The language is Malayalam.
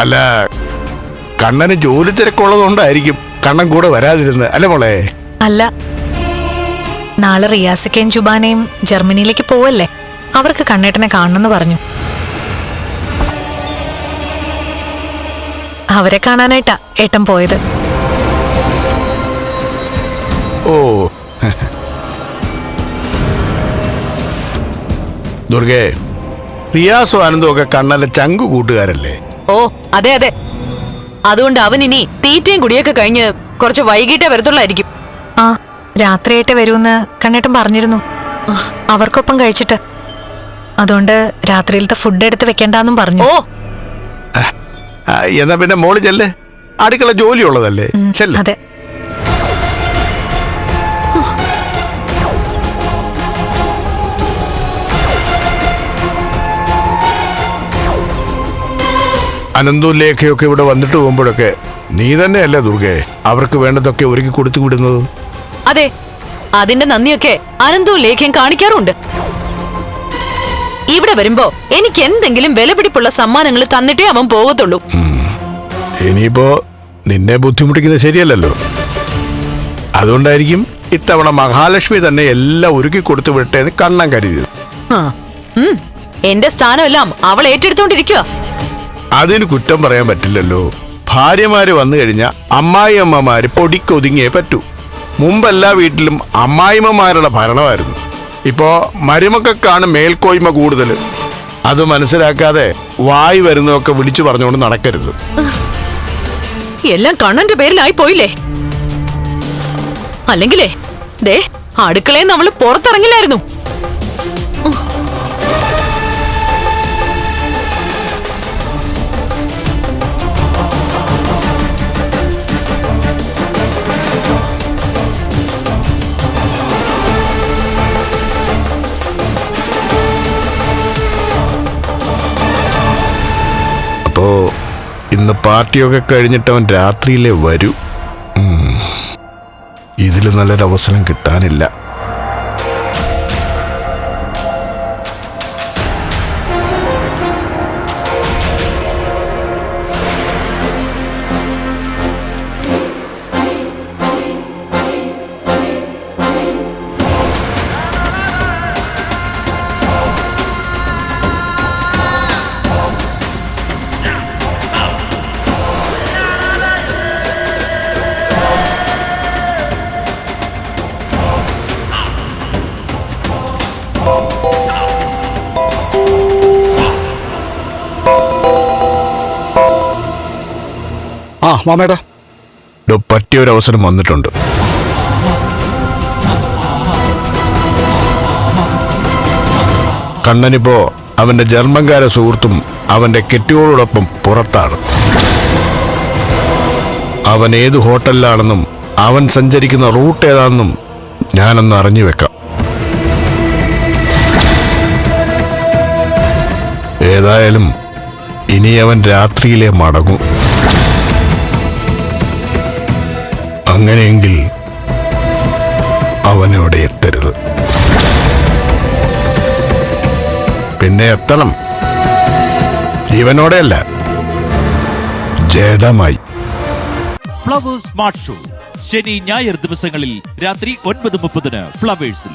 അല്ല കണ്ണന് ജോലി തിരക്കുള്ളതുകൊണ്ടായിരിക്കും കണ്ണൻ കൂടെ വരാതിരുന്നത്. അല്ല മോളെ? അല്ല നാളെ റിയാസിക്കയും ജുബാനയും ജർമ്മനിയിലേക്ക് പോവല്ലേ? അവർക്ക് കണ്ണേട്ടനെ കാണണമെന്ന് പറഞ്ഞു. അവരെ കാണാനായിട്ടാ ഏട്ടൻ പോയത്. ഓ. ദുർഗേ റിയാസും ആനന്ദവും ഒക്കെ കണ്ണന്റെ ചങ്കു കൂട്ടുകാരല്ലേ? ഓ അതെ അതെ. അതുകൊണ്ട് അവൻ ഇനി തീറ്റയും കുടിയൊക്കെ കഴിഞ്ഞ് കുറച്ച് വൈകിട്ടേ വരത്തുള്ളായിരിക്കും. ആ രാത്രിയായിട്ട് വരുമെന്ന് കണ്ണേട്ടൻ പറഞ്ഞിരുന്നു. അവർക്കൊപ്പം കഴിച്ചിട്ട്. അതുകൊണ്ട് രാത്രിയിലത്തെ ഫുഡ് എടുത്ത് വെക്കണ്ടെന്നും പറഞ്ഞു. ഓ. എന്നാ പിന്നെ മോൾ ചെല്ലേ. അടുക്കള ജോലിയുള്ളതല്ലേ? അതെ. അനന്തും ലേഖയൊക്കെ ഇവിടെ വന്നിട്ട് പോകുമ്പോഴൊക്കെ നീ തന്നെയല്ലേ ദുർഗെ? അവർക്ക് വേണ്ടതൊക്കെ ഒരുക്കി കൊടുത്തു വിടുന്നത്. അതെ അതിന്റെ നന്ദിയൊക്കെ അനന്തു ലേഖ്യം കാണിക്കാറുണ്ട്. ഇവിടെ വരുമ്പോ എനിക്ക് എന്തെങ്കിലും വിലപിടിപ്പുള്ള സമ്മാനങ്ങൾ തന്നിട്ടേ അവൻ പോകത്തുള്ളൂ. ഇനിയിപ്പോ നിന്നെ ബുദ്ധിമുട്ടിക്കുന്നത് ശരിയല്ലല്ലോ. അതുകൊണ്ടായിരിക്കും ഇത്തവണ മഹാലക്ഷ്മി തന്നെ എല്ലാം ഒരുക്കി കൊടുത്തു വിട്ടേന്ന് എന്ന് കണ്ണൻ കരുതിയത്. എന്റെ സ്ഥാനമെല്ലാം അവൾ ഏറ്റെടുത്തോണ്ടിരിക്കുക അതിന് കുറ്റം പറയാൻ പറ്റില്ലല്ലോ. ഭാര്യമാര് വന്നു കഴിഞ്ഞാൽ അമ്മായി അമ്മമാര് പൊടിക്കൊതുങ്ങിയേ പറ്റൂ. മുമ്പെല്ലാ വീട്ടിലും അമ്മായിമ്മമാരുടെ ഭരണമായിരുന്നു. ഇപ്പോ മരുമക്കാണ് മേൽക്കോയ്മ കൂടുതൽ അത് മനസ്സിലാക്കാതെ വായി വരുന്നതൊക്കെ വിളിച്ചു പറഞ്ഞുകൊണ്ട് നടക്കരുത്. എല്ലാം കണ്ണന്റെ പേരിലായി പോയില്ലേ? അല്ലെങ്കിലേ ദേ അടുക്കളയെ നമ്മൾ പുറത്തിറങ്ങില്ലായിരുന്നു. ഇന്ന് പാർട്ടിയൊക്കെ കഴിഞ്ഞിട്ട് അവൻ രാത്രിയിലേ വരൂ. ഇതിൽ നല്ലൊരവസരം കിട്ടാനില്ല. മാമേടാ. പറ്റിയൊരു അവസരം വന്നിട്ടുണ്ട്. കണ്ണനിപ്പോ അവന്റെ ജർമ്മൻകാര സുഹൃത്തും അവന്റെ കെട്ടിയോടൊപ്പം പുറത്താണ്. അവൻ ഏത് ഹോട്ടലിലാണെന്നും അവൻ സഞ്ചരിക്കുന്ന റൂട്ട് ഏതാണെന്നും ഞാനൊന്ന് അറിഞ്ഞു വെക്കാം. ഏതായാലും ഇനി അവൻ രാത്രിയിലെ മടങ്ങും. അങ്ങനെയെങ്കിൽ അവനോട് എത്തരുത്. പിന്നെ എത്തണം. ജീവനോടെയല്ല ജഡമായി. Flowers Smart Show. ശനി ഞായർ ദിവസങ്ങളിൽ രാത്രി ഒൻപത് മുപ്പതിന് ഫ്ലവേഴ്സിൽ.